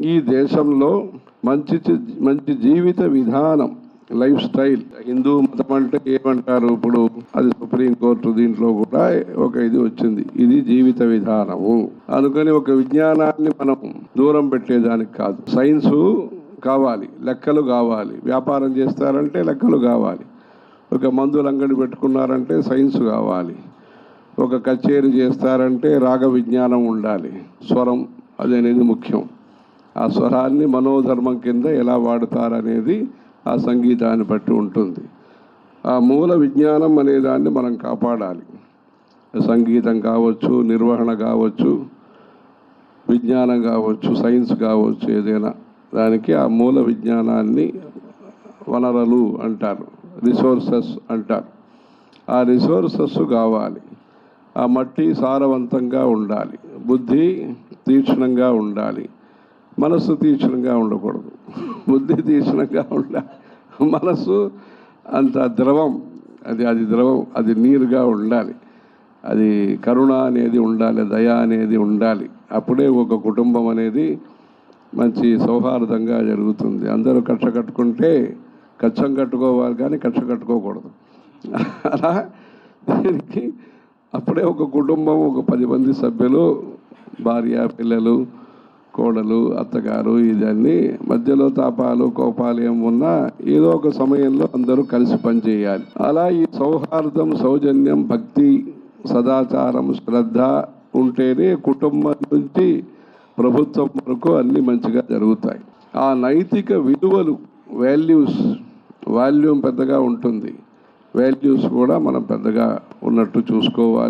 ఈ దేశంలో మంచి మంచి జీవిత విధానం లైఫ్ స్టైల్. హిందూ మతం అంటే ఏమంటారు? ఇప్పుడు అది సుప్రీం కోర్టు దీంట్లో కూడా ఒక ఇది వచ్చింది. ఇది జీవిత విధానము. అనుకని ఒక విజ్ఞానాన్ని మనం దూరం పెట్టేదానికి కాదు. సైన్స్ కావాలి లెక్కలు కావాలి. వ్యాపారం చేస్తారంటే లెక్కలు కావాలి. ఒక మందులు అంగడి పెట్టుకున్నారంటే సైన్స్ కావాలి. ఒక కచేరీ చేస్తారంటే రాగ విజ్ఞానం ఉండాలి. స్వరం అది అనేది ముఖ్యం. ఆ స్వరాన్ని మనోధర్మం కింద ఎలా వాడతారనేది ఆ సంగీతాన్ని బట్టి ఉంటుంది. ఆ మూల విజ్ఞానం అనే దాన్ని మనం కాపాడాలి. సంగీతం కావచ్చు నిర్వహణ కావచ్చు విజ్ఞానం కావచ్చు సైన్స్ కావచ్చు ఏదైనా దానికి ఆ మూల విజ్ఞానాన్ని వనరులు అంటారు రిసోర్సెస్ అంటారు. ఆ రిసోర్సెస్ కావాలి. ఆ మట్టి సారవంతంగా ఉండాలి. బుద్ధి తీక్షణంగా ఉండాలి. మనస్సు తీక్షణంగా ఉండకూడదు. బుద్ధి తీక్షణంగా ఉండాలి మనస్సు అంత ద్రవం అది అది ద్రవం అది నీరుగా ఉండాలి. అది కరుణ అనేది ఉండాలి దయ అనేది ఉండాలి. అప్పుడే ఒక కుటుంబం అనేది మంచి సౌహార్దంగా జరుగుతుంది. అందరూ కక్ష కట్టుకుంటే కచ్చం కట్టుకోవాలి కానీ కక్ష కట్టుకోకూడదు. అలా దీనికి అప్పుడే ఒక కుటుంబం ఒక పది మంది సభ్యులు భార్య పిల్లలు కోడలు అత్తగారు ఇదన్నీ మధ్యలో తాపాలు కోపాలు ఏం ఉన్నా ఏదో ఒక సమయంలో అందరూ కలిసి పనిచేయాలి. అలా ఈ సౌహార్దం సౌజన్యం భక్తి సదాచారం శ్రద్ధ ఉంటేనే కుటుంబం నుంచి ప్రభుత్వం వరకు అన్ని మంచిగా జరుగుతాయి. ఆ నైతిక విలువలు వాల్యూస్ వాల్యూమ్ పెద్దగా ఉంటుంది. వాల్యూస్ కూడా మనం పెద్దగా ఉన్నట్టు చూసుకోవాలి.